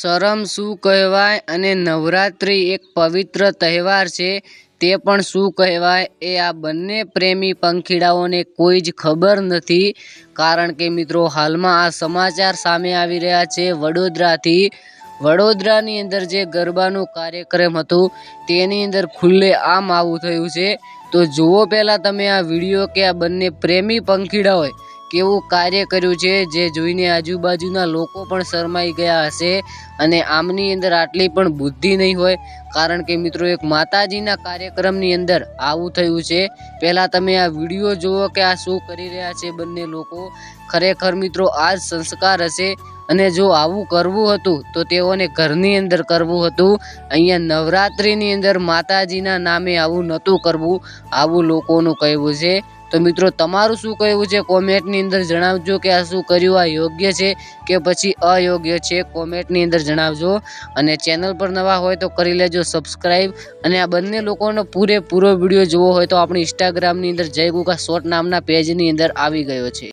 શરમ શું કહેવાય અને નવરાત્રિ એક પવિત્ર તહેવાર છે, તે પણ શું કહેવાય? એ આ બંને પ્રેમી પંખીડાઓને કોઈ જ ખબર નથી. કારણ કે મિત્રો, હાલમાં આ સમાચાર સામે આવી રહ્યા છે વડોદરાથી. વડોદરાની અંદર જે ગરબાનું કાર્યક્રમ હતું, તેની અંદર ખુલ્લે આમ આવું થયું છે. તો જુઓ પહેલાં તમે આ વીડિયો કે આ બંને પ્રેમી પંખીડાઓએ કેવું કાર્ય કર્યું છે જે જોઈને આજુબાજુના લોકો પણ શરમાઈ ગયા હશે અને આમની અંદર આટલી પણ બુદ્ધિ નહીં હોય. કારણ કે મિત્રો, એક માતાજીના કાર્યક્રમની અંદર આવું થયું છે. પહેલાં તમે આ વીડિયો જુઓ કે આ શું કરી રહ્યા છે બંને લોકો. ખરેખર મિત્રો, આ જ સંસ્કાર હશે અને જો આવું કરવું હતું તો તેઓને ઘરની અંદર કરવું હતું. અહીંયા નવરાત્રિની અંદર માતાજીના નામે આવું નહોતું કરવું. આવું લોકોનું કહેવું છે. તો મિત્રો, તમારું શું કહેવું છે? કોમેન્ટની અંદર જણાવજો કે આ શું કર્યું? આ યોગ્ય છે કે પછી અયોગ્ય છે? કોમેન્ટની અંદર જણાવજો. અને ચેનલ પર નવા હોય તો કરી લેજો સબસ્ક્રાઈબ અને આ બંને લોકોનો પૂરેપૂરો વીડિયો જોવો હોય તો આપણી ઇન્સ્ટાગ્રામની અંદર જય ગુગા શોર્ટ નામના પેજની અંદર આવી ગયો છે.